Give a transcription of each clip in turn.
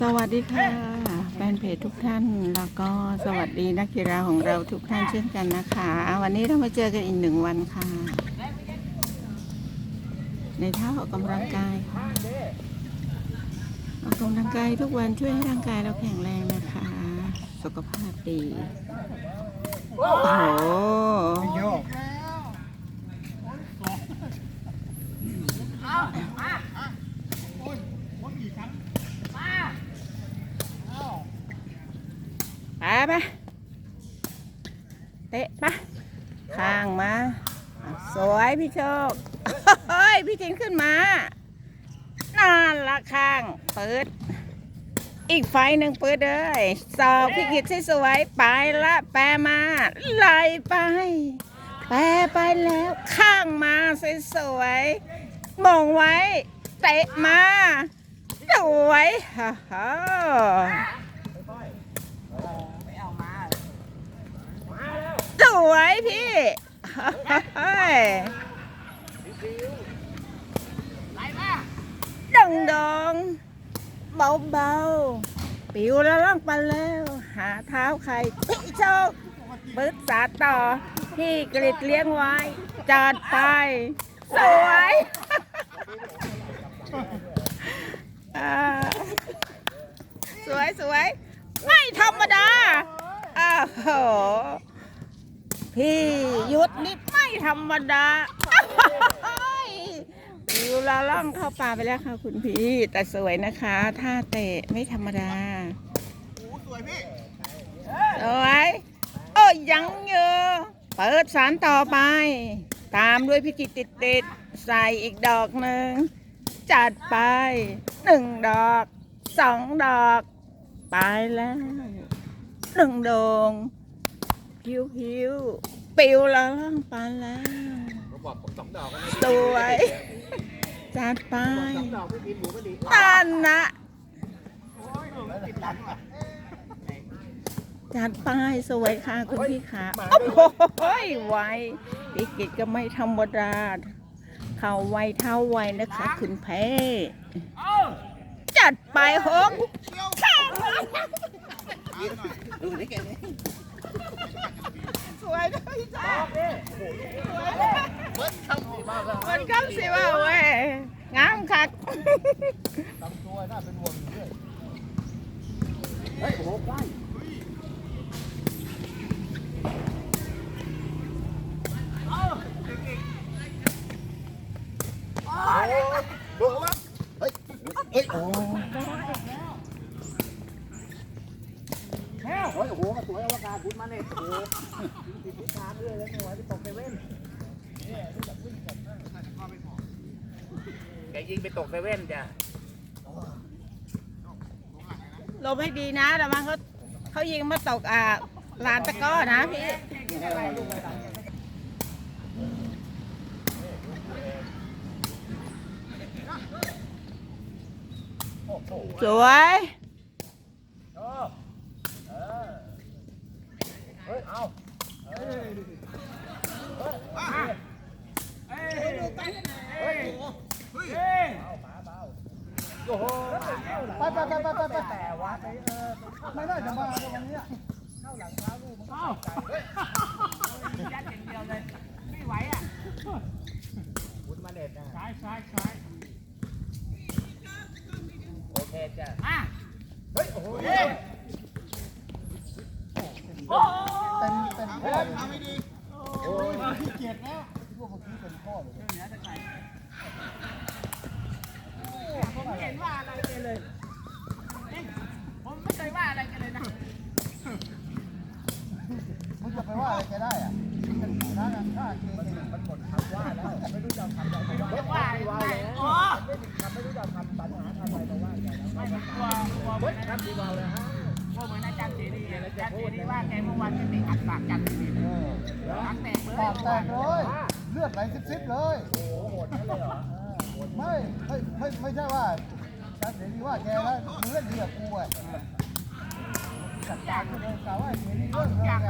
สวัสดีค่ะ แฟนเพจทุกท่านแล้วก็สวัสดีนักกีฬาของเราทุกท่านเช่นกันนะคะ วันนี้เรามาเจอกันอีกหนึ่งวันค่ะ ในท่าออกกำลังกายค่ะออกกำลังกายทุกวันช่วยให้ร่างกายเราแข็งแรงนะคะ สุขภาพดีโอ้โห โยก ไปไปเตะไปข้างมา สวยพี่โชคเฮ้ยพี่จินขึ้นมานั่นละข้าง เปิด อีกไฟหนึ่งเปิดเลยสอบพี่กิจสวยไปละแปรมาไหลไป แปรไปแล้ว ข้างมาสวยมองไว้ เตะมา สวยฮ่าฮ่า สวยพี่เฮ้ยดองดองเบาเบาๆปิวแล้วล่องไปแล้ว หาเท้าใครพี่โชคบึกษาต่อพี่กริดเลี้ยงไว้ จอดไป สวยอ่าสวยสวยไม่ธรรมดาอ้าวโห พี่ยุทธนี่ไม่ ธรรมดาวิวลาล่องเข้าป่าไปแล้วค่ะคุณพี่แต่สวยนะคะท่าเตะไม่ธรรมดาสวยพี่สวยโอ้ยยังเยอะเปิดสารต่อไป ตามด้วยพิจิตติดติดใส่อีกดอกหนึ่งจัดไปหนึ่งดอกสองดอก ไปแล้วหนึ่งดงพิ้วพิ้ว ปิวแล้วล่างไปแล้วเขาบอกผมสองดอกสวย จัดไปสองดอกไม่กินหมูก็ดีอันนะติดหลังว่ะจัดไปสวยค่ะคุณพี่ค่ะมาโอ้ยโหไวพี่กิจก็ไม่ธรรมดาเขาไวเท่าไวนะคะคุณเพ่จัดไปหงดูนี่แก นี่สวยด้วยจ้าเบิ้ลเข้าสีมากเลยมันก็สิว่าเว้ยงามคักทำตัวน่าเป็นห่วงอยู่ด้วยเฮ้ยโอ้โหใกล้โดนแล้วเฮ้ยเฮ้ยโอ้แค่โอ้ยโอ้โหสวยอวกาศคุณมาเนี่ยโอ้โหติดทิศทางเรื่อยเลยไม่ไหวไปตกในเว้น แก ยิงไปตกเซเว่นจ้ะลมให้ดีนะแต่มันเขาเขายิงมาตกอ่าลานตะกร้อนะพี่สวย ไปไปไปไปไปไปแต่ว่าไปเออไม่น่าจะมาตรงนี้ยัดอย่างเดียวเลยไม่ไหวอะคุณมาเด็ดนะซ้ายซ้ายซ้ายโอเคจ้ะอะเฮ้ยโอ้โหโอ้เป็นเป็นพ่อเลยทำไม่ดีโอ้ยขี้เกียจแล้วพวกเมื่อกี้เป็นพ่อเลยผมไม่เห็นว่าอะไรกันเลยเอ๊ะผมไม่เคยว่าอะไรกันเลยนะมึงจะไปว่าอะไรแกได้อะเป็นน้าหน้าเกย์มันหมดคำว่าแล้ว ไม่รู้จะทำอะไรว่าไม่ว่าอะไรไม่อ๋อไม่รู้จะทำปัญหาทำอะไรมาว่ากันไม่ผมกลัวกลัวเหมือนครับดีวาวเลยฮะกลัวเหมือนอาจารย์เสรีอาจารย์เสรีว่าแกเมื่อวานจะติดอัดปากกันทีเออทั้งแตกเลยปากแตกเลย เลือดไหลซิบๆเลยโอ้โหโหดนั่นเลยเหรอไม่ ไม่ไม่ไม่ใช่ว่าแต่เดี๋ยวนี้ว่าแกแล้วมึงเล่นดีกับกูอะจัดการเลยกล่าวว่าเดี๋ยวนี้เรื่องเรื่องไง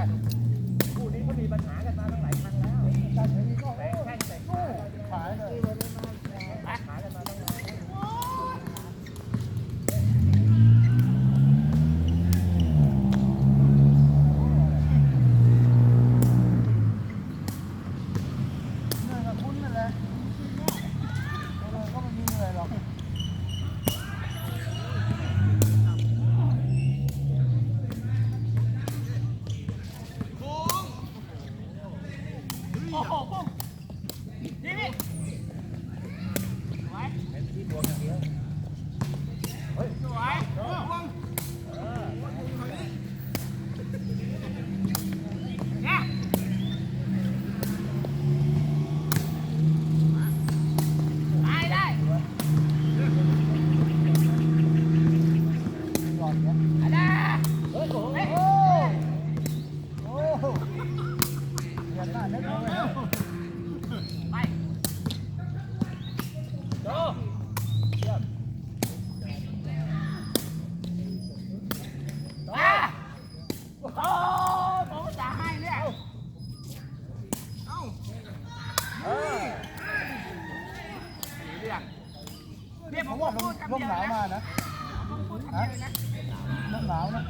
คู่นี้เขามีปัญหากันมาตั้งหลายครั้งแล้วแต่เดี๋ยวนี้ก็โอ้แข่งแต่กู้ขายเลย ล่มหนาวมานะน้ำมหนาวนะ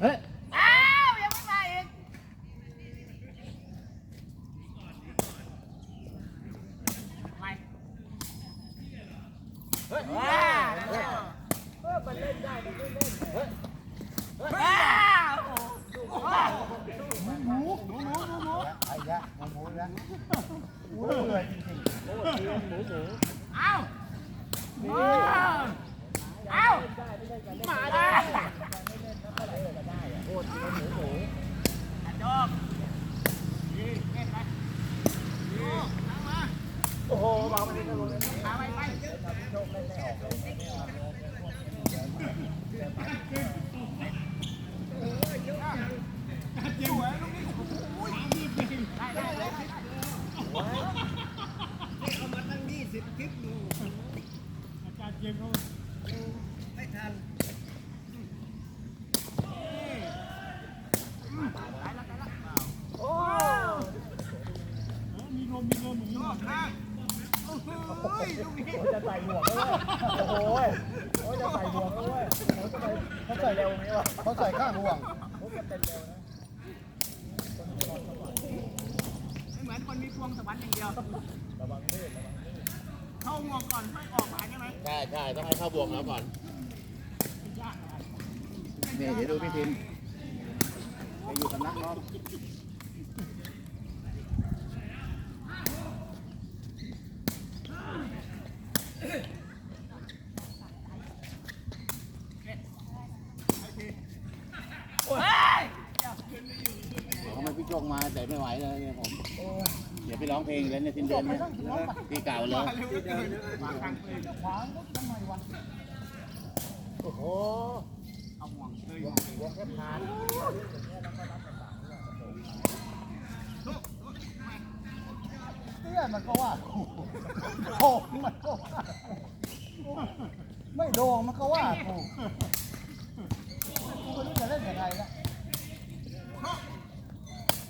Eh? บวกแล้วก่อนนี่เดี๋ยวดูพี่ทิมไปอยู่สำนักเนาะ เขาไม่พี่โจกมาแต่ไม่ไหวเลยเนี่ยผมเดี๋ยวไปร้ องเพลงแล้วเนี่ยสิ้นเดือนเนี่ยที่เก่าเลยโอ้โหเอาห่วงเลยหัวแค่ผ่านเตี้ยมันก็ว่ากูโด่งมันก็ว่ากูไม่โด่งมันก็ว่ากูกูไม่รู้จะเล่นยังไงละ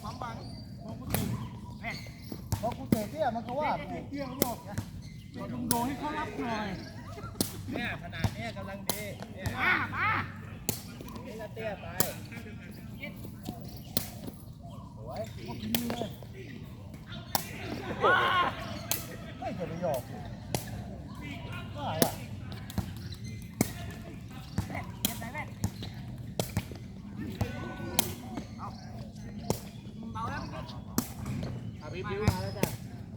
ความบัง พอกู เตะเตี้ยมันก็ว่ากูเกี่ยวบอกลุงโดนให้เขารับหน่อย เนี่ยขนาดเนี้ยกำลังดี เนี่ยมามานี่ก็เตี้ยไปไม่จะไปหยอกกูว่าว่ะเบาแล้วอะพี่บิวมาวจ้ะพี่บิวจัดไปน่าละมาไป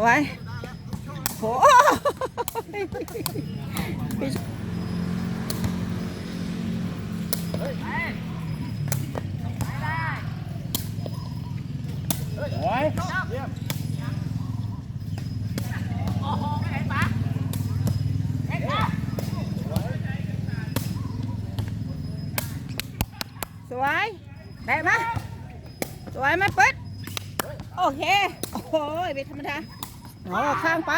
สวยโหโอ้ยโอ้ไม่เห็นปะเห็นปะสวยได้ไหมสวยไหมปึ๊ดโอเค โอ้โหเป็นธรรมดา โอ้ข้างไป